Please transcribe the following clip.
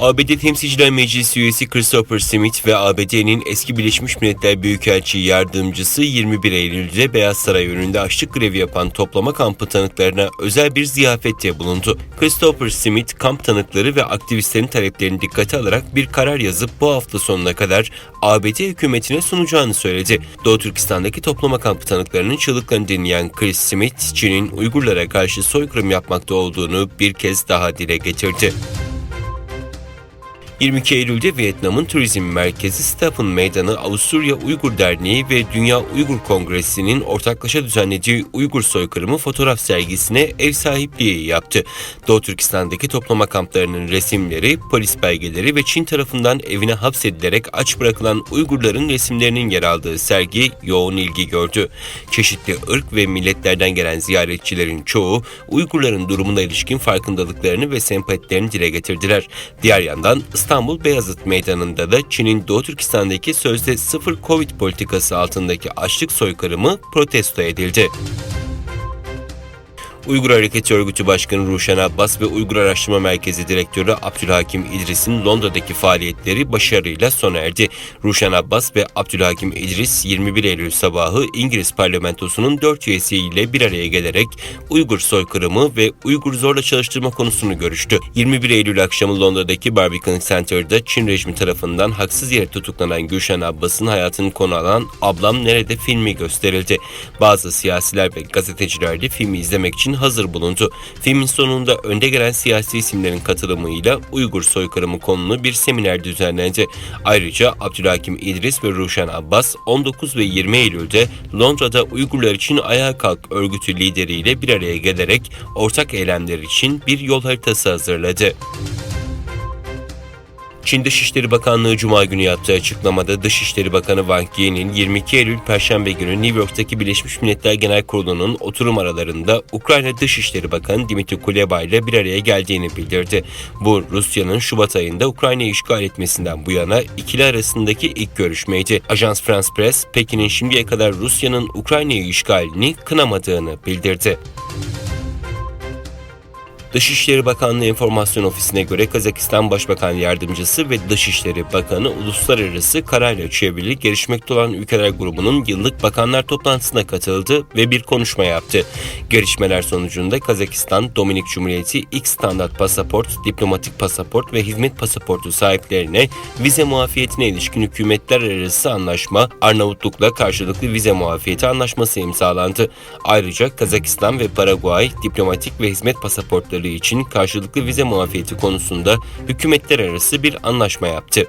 ABD Temsilciler Meclisi üyesi Christopher Smith ve ABD'nin eski Birleşmiş Milletler Büyükelçi Yardımcısı 21 Eylül'de Beyaz Saray önünde açlık grevi yapan toplama kampı tanıklarına özel bir ziyafette bulundu. Christopher Smith kamp tanıkları ve aktivistlerin taleplerini dikkate alarak bir karar yazıp bu hafta sonuna kadar ABD hükümetine sunacağını söyledi. Doğu Türkistan'daki toplama kampı tanıklarının çığlıklarını dinleyen Chris Smith, Çin'in Uygurlara karşı soykırım yapmakta olduğunu bir kez daha dile getirdi. 22 Eylül'de Vietnam'ın turizm merkezi Stephen Meydanı Avusturya Uygur Derneği ve Dünya Uygur Kongresi'nin ortaklaşa düzenlediği Uygur soykırımı fotoğraf sergisine ev sahipliği yaptı. Doğu Türkistan'daki toplama kamplarının resimleri, polis belgeleri ve Çin tarafından evine hapsedilerek aç bırakılan Uygurların resimlerinin yer aldığı sergi yoğun ilgi gördü. Çeşitli ırk ve milletlerden gelen ziyaretçilerin çoğu Uygurların durumuna ilişkin farkındalıklarını ve sempatilerini dile getirdiler. Diğer yandan İstanbul Beyazıt Meydanı'nda da Çin'in Doğu Türkistan'daki sözde sıfır Covid politikası altındaki açlık soykırımı protesto edildi. Uygur Hareketi Örgütü Başkanı Ruşen Abbas ve Uygur Araştırma Merkezi Direktörü Abdülhakim İdris'in Londra'daki faaliyetleri başarıyla sona erdi. Ruşen Abbas ve Abdülhakim İdris 21 Eylül sabahı İngiliz parlamentosunun 4 üyesiyle bir araya gelerek Uygur soykırımı ve Uygur zorla çalıştırma konusunu görüştü. 21 Eylül akşamı Londra'daki Barbican Center'da Çin rejimi tarafından haksız yere tutuklanan Gülşen Abbas'ın hayatını konu alan Ablam Nerede filmi gösterildi. Bazı siyasiler ve gazeteciler de filmi izlemek için hazır bulundu. Filmin sonunda önde gelen siyasi isimlerin katılımıyla Uygur soykırımı konulu bir seminer düzenlendi. Ayrıca Abdülhakim İdris ve Ruşen Abbas 19 ve 20 Eylül'de Londra'da Uygurlar için Ayağa Kalk örgütü lideriyle bir araya gelerek ortak eylemler için bir yol haritası hazırladı. Çin Dışişleri Bakanlığı Cuma günü yaptığı açıklamada Dışişleri Bakanı Wang Yi'nin 22 Eylül Perşembe günü New York'taki Birleşmiş Milletler Genel Kurulu'nun oturum aralarında Ukrayna Dışişleri Bakanı Dimitri Kuleba ile bir araya geldiğini bildirdi. Bu Rusya'nın Şubat ayında Ukrayna'yı işgal etmesinden bu yana ikili arasındaki ilk görüşmeydi. Ajans France Press, Pekin'in şimdiye kadar Rusya'nın Ukrayna'yı işgalini kınamadığını bildirdi. Dışişleri Bakanlığı Enformasyon Ofisi'ne göre Kazakistan Başbakan Yardımcısı ve Dışişleri Bakanı uluslararası karayla çevrili gelişmekte olan ülkeler grubunun yıllık bakanlar toplantısına katıldı ve bir konuşma yaptı. Gelişmeler sonucunda Kazakistan, Dominik Cumhuriyeti ilk standart pasaport, diplomatik pasaport ve hizmet pasaportu sahiplerine vize muafiyetine ilişkin hükümetler arası anlaşma, Arnavutluk'la karşılıklı vize muafiyeti anlaşması imzalandı. Ayrıca Kazakistan ve Paraguay diplomatik ve hizmet pasaportları için karşılıklı vize muafiyeti konusunda hükümetler arası bir anlaşma yaptı.